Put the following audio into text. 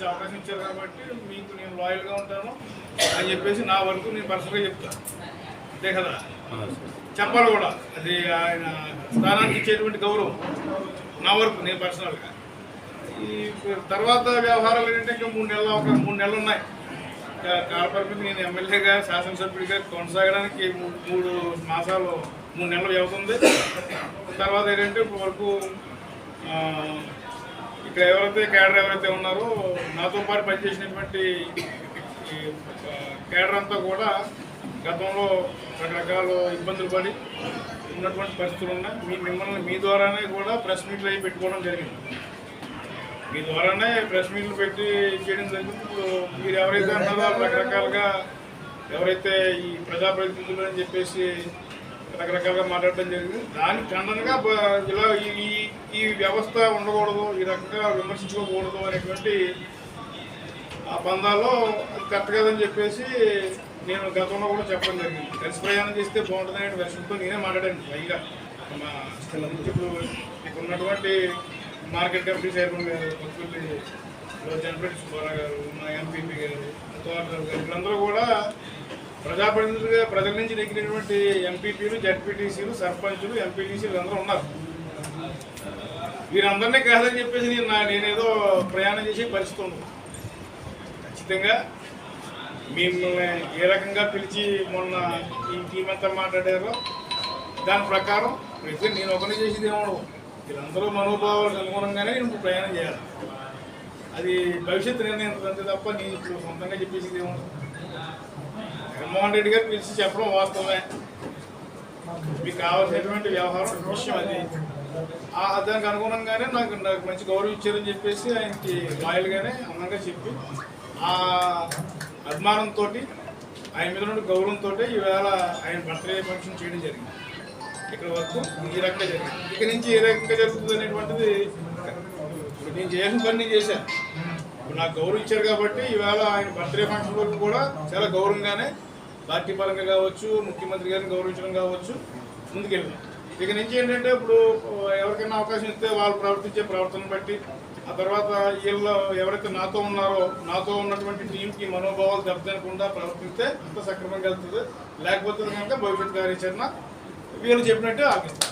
మంచి అవకాశం ఇచ్చారు కాబట్టి మీకు నేను లాయల్గా ఉంటాను అని చెప్పేసి నా వరకు నేను పర్సనల్గా చెప్తాను అంతే కదా? చెప్పాలి కూడా. అది ఆయన స్థానానికి ఇచ్చేటువంటి గౌరవం నా వరకు నేను పర్సనల్గా. ఈ తర్వాత వ్యవహారాలు ఏంటంటే ఇంకా మూడు నెలలు ఒక మూడు నెలలు ఉన్నాయి. ఇంకా కాలపరిమితి నేను ఎమ్మెల్యేగా శాసనసభ్యుడిగా కొనసాగడానికి మూడు మూడు మాసాలు మూడు నెలలు వ్యవధి ఉంది. తర్వాత ఏంటంటే ఇప్పుడు వరకు ఇక్కడ ఎవరైతే కేడర్ ఎవరైతే ఉన్నారో నాతో పాటు పనిచేసినటువంటి ఈ, కేడర్ అంతా కూడా గతంలో రకరకాల ఇబ్బందులు పడి ఉన్నటువంటి పరిస్థితులు ఉన్నాయి. మీ మిమ్మల్ని మీ ద్వారానే కూడా ప్రెస్ మీట్లు అవి పెట్టుకోవడం జరిగింది. మీ ద్వారానే ప్రెస్ మీట్లు పెట్టి చేయడం జరిగింది. ఇప్పుడు మీరు ఎవరైతే అన్నారో రకరకాలుగా ఎవరైతే ఈ ప్రజాప్రతినిధులు అని చెప్పేసి రకరకాలుగా మాట్లాడడం జరిగింది. దానికి ఖండనగా ఇలా ఈ- ఈ వ్యవస్థ ఉండకూడదు ఈ రకంగా విమర్శించుకోకూడదు అనేటువంటి ఆ బంధాల్లో అది కరెక్ట్ కాదని చెప్పేసి నేను గతంలో కూడా చెప్పడం జరిగింది. కలిసి ప్రయాణం చేస్తే బాగుంటుంది అనే విషయంతో నేనే మాట్లాడాను పైగా. మా ఇప్పుడు మీకు ఉన్నటువంటి మార్కెట్ కమిటీ చైర్మన్ గారు కొత్తపల్లి జనపల్లి సుబ్బారావు గారు మా ఎంపీపీ గారు తోటరావు గారు వీళ్ళందరూ కూడా ప్రజాప్రతినిధులుగా ప్రజల నుంచి నెగ్గినటువంటి ఎంపీపీలు జడ్పీటీసీలు సర్పంచులు ఎంపీటీసీలు అందరూ ఉన్నారు. వీరందరినీ కాదని చెప్పేసి నేను నేనేదో ప్రయాణం చేసే పరిస్థితి ఉంది. ఖచ్చితంగా మిమ్మల్ని ఏ రకంగా పిలిచి మొన్న ఈ టీం అంతా మాట్లాడారో దాని ప్రకారం ప్రతి నేను ఒకరిని చేసేది ఏమో వీళ్ళందరూ మనోభావాలకు అనుగుణంగానే నేను ప్రయాణం చేయాలి. అది భవిష్యత్తు నిర్ణయం అంతే తప్ప నేను ఇప్పుడు సొంతంగా చెప్పేసి ఏమో జగన్మోహన్ రెడ్డి గారు పిలిచి చెప్పడం వాస్తవమే. మీకు కావాల్సినటువంటి వ్యవహారం విషయం అది. ఆ దానికి అనుగుణంగానే నాకు నాకు మంచి గౌరవం ఇచ్చారని చెప్పేసి ఆయనకి లాయల్గానే అందంగా చెప్పి ఆ అభిమానంతో ఆయన మీద ఉన్న గౌరవంతో ఈవేళ ఆయన బర్త్డే ఫంక్షన్ చేయడం జరిగింది. ఇక్కడ వరకు ఈ రకంగా జరిగింది. ఇక నుంచి ఏ రకంగా జరుగుతుంది అనేటువంటిది నేను చేయాల్సిన పని నేను చేశాను. నాకు గౌరవం ఇచ్చారు కాబట్టి ఈవేళ ఆయన బర్త్డే ఫంక్షన్ వరకు కూడా చాలా గౌరవంగానే పార్టీ పరంగా కావచ్చు ముఖ్యమంత్రి గారిని గౌరవించడం కావచ్చు ముందుకెళ్ళాం ఇక నుంచి ఏంటంటే ఇప్పుడు ఎవరికైనా అవకాశం ఇస్తే వాళ్ళు ప్రవర్తించే ప్రవర్తన బట్టి ఆ తర్వాత వీళ్ళు ఎవరైతే నాతో ఉన్నారో నాతో ఉన్నటువంటి టీంకి మనోభావాలు దెబ్బతినకుండా ప్రవర్తిస్తే అంత సక్రమంగా వెళ్తుంది. లేకపోతే కనుక భవిష్యత్ కార్యాచరణ వీళ్ళు చెప్పినట్టే ఆగిస్తారు